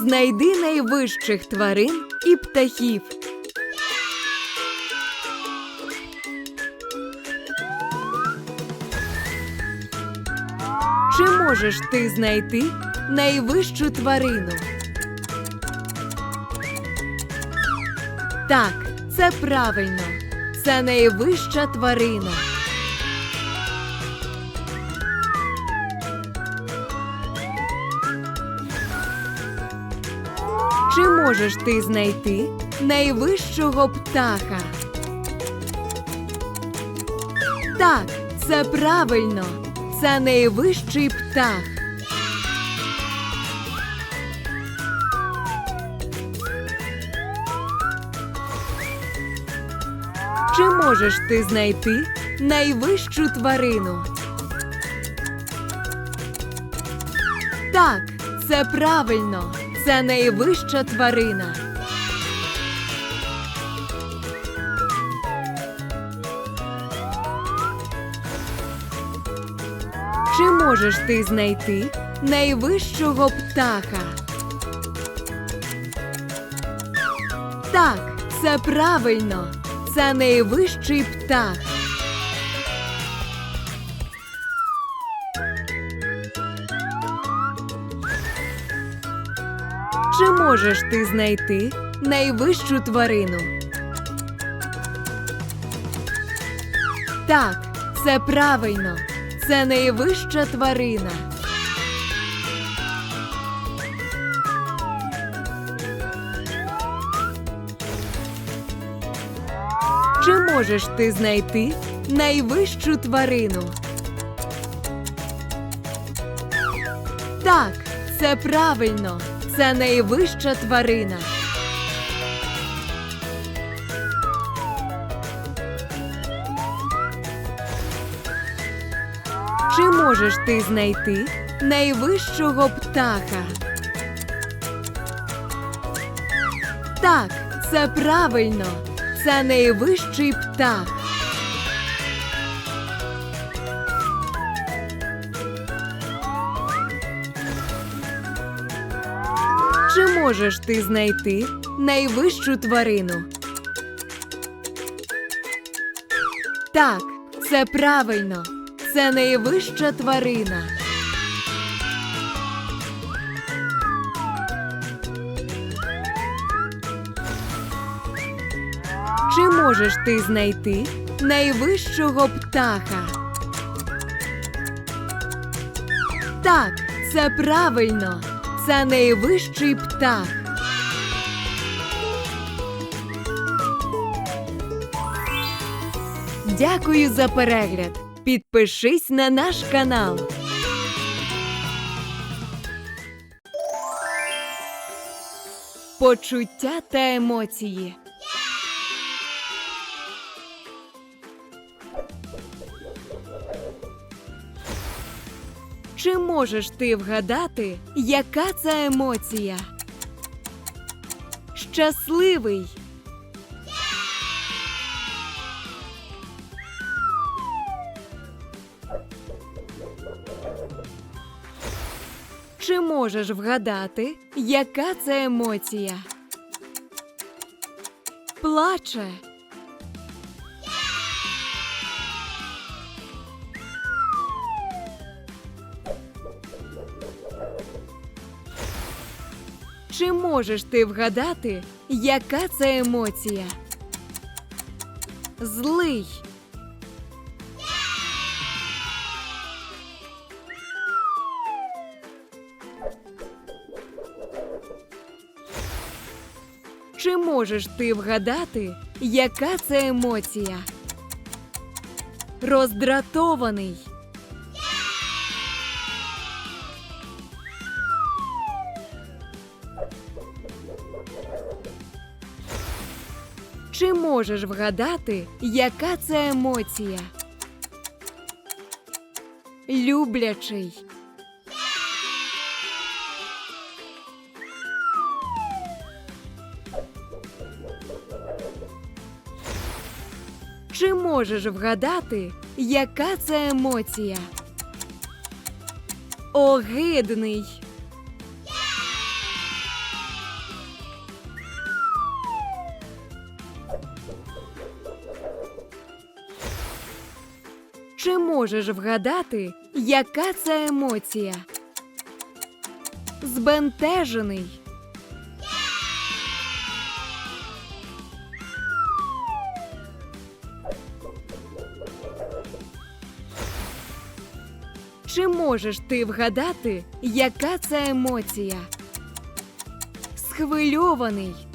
Знайди найвищих тварин і птахів. Чи можеш ти знайти найвищу тварину? Так, це правильно. Це найвища тварина. Можеш ти знайти найвищого птаха? Так, це правильно. Це найвищий птах. Чи можеш ти знайти найвищу тварину? Так, це правильно. Це найвища тварина. Чи можеш ти знайти найвищого птаха? Так, це правильно. Це найвищий птах. Можеш ти знайти найвищу тварину? Так, це правильно. Це найвища тварина. Чи можеш ти знайти найвищу тварину? Так, це правильно. Це найвища тварина. Чи можеш ти знайти найвищого птаха? Так, це правильно. Це найвищий птах. Чи можеш ти знайти найвищу тварину? Так, це правильно. Це найвища тварина. Чи можеш ти знайти найвищого птаха? Так, це правильно. Це найвищий птах. Дякую за перегляд. Підпишись на наш канал. Почуття та емоції. Чи можеш ти вгадати, яка це емоція? Щасливий. Чи можеш вгадати, яка це емоція? Плаче. Можеш ти вгадати, яка це емоція? Злий. Чи можеш ти вгадати, яка це емоція? Роздратований. Чи можеш вгадати, яка це емоція? Люблячий. Чи можеш вгадати, яка це емоція? Огидний. Можеш вгадати, яка це емоція? Збентежений. Чи можеш ти вгадати, яка це емоція? Схвильований.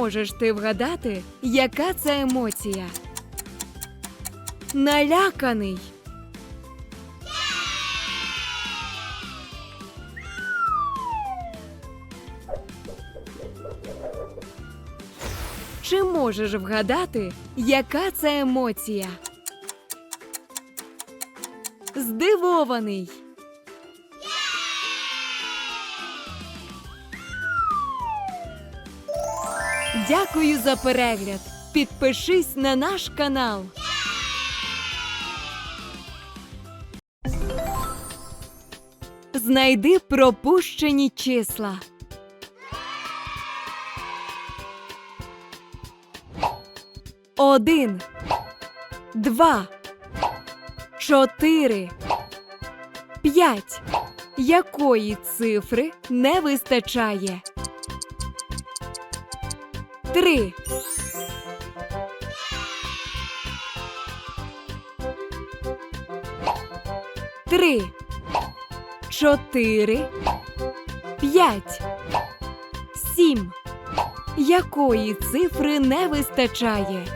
Можеш ти вгадати, яка це емоція? Наляканий. Чи можеш вгадати, яка це емоція? Здивований. Дякую за перегляд. Підпишись на наш канал. Знайди пропущені числа. Один, два, чотири, п'ять. Якої цифри не вистачає? Три. Три. Чотири. П'ять. Сім. Якої цифри не вистачає?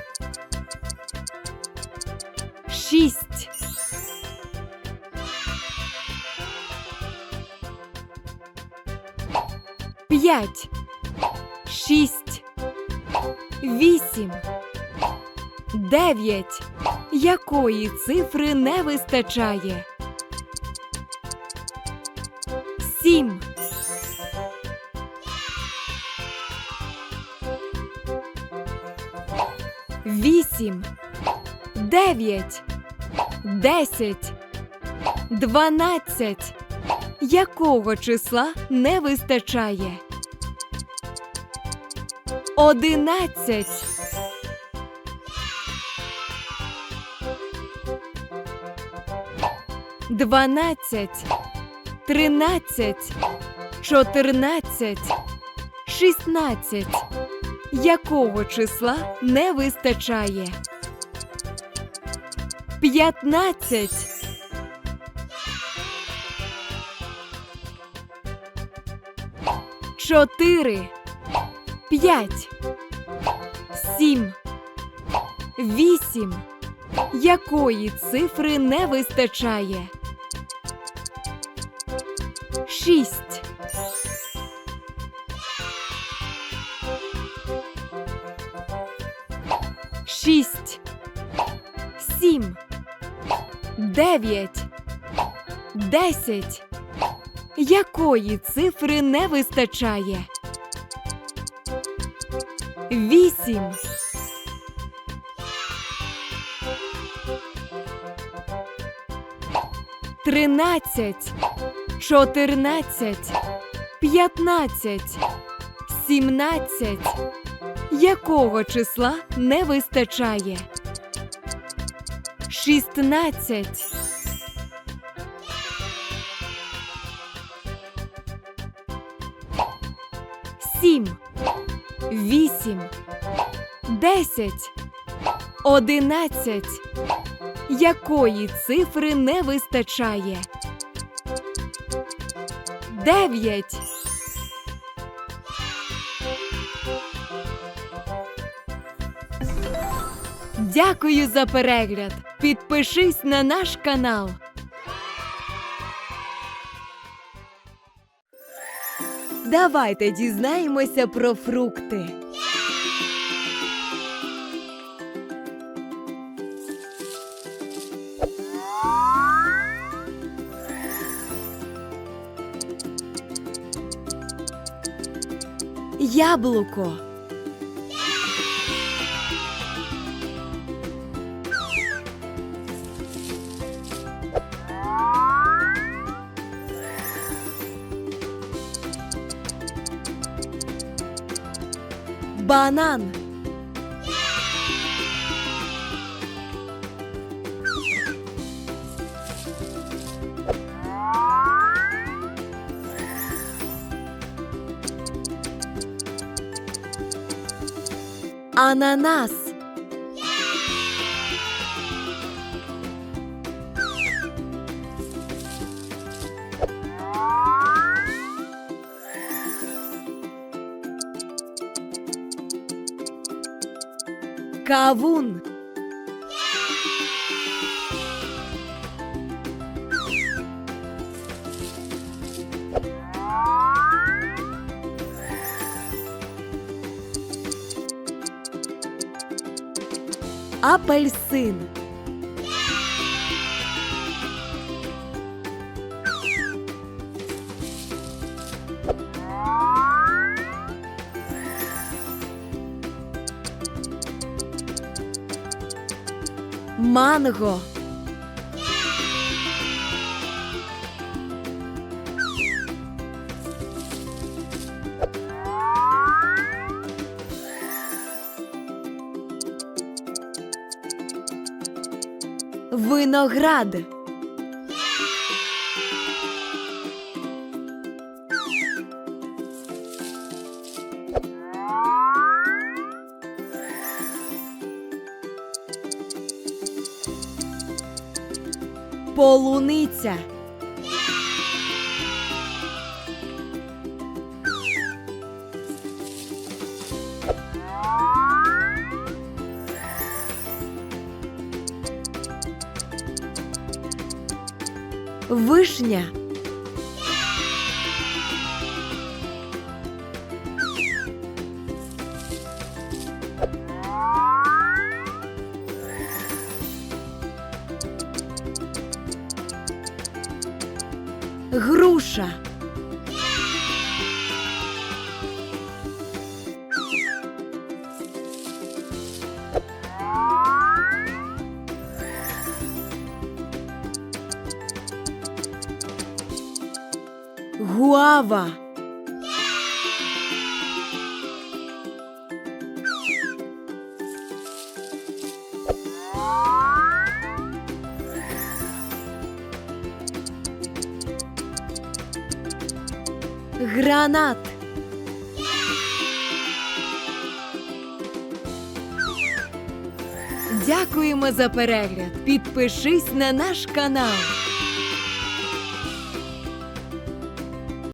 Шість. П'ять. Шість. Вісім. Дев'ять. Якої цифри не вистачає? Сім. Вісім. Дев'ять. Десять. Дванадцять. Якого числа не вистачає? Одинадцять. Дванадцять. Тринадцять. Чотирнадцять. Шістнадцять. Якого числа не вистачає? П'ятнадцять. Чотири. П'ять. Сім. Вісім. Якої цифри не вистачає? Шість. Шість. Сім. Дев'ять. Десять. Якої цифри не вистачає? Вісім. Тринадцять. Чотирнадцять. П'ятнадцять. Сімнадцять. Якого числа не вистачає? Шістнадцять. Сім. Вісім. Десять. Одинадцять. Якої цифри не вистачає? Дев'ять. Дякую за перегляд. Підпишись на наш канал. Давайте дізнаємося про фрукти. Яблуко. Banan. Ananas. Кавун. Апельсин. Манго. Виноград. місця. Вишня. Груша. Гуава. Гранат. Дякуємо за перегляд. Підпишись на наш канал.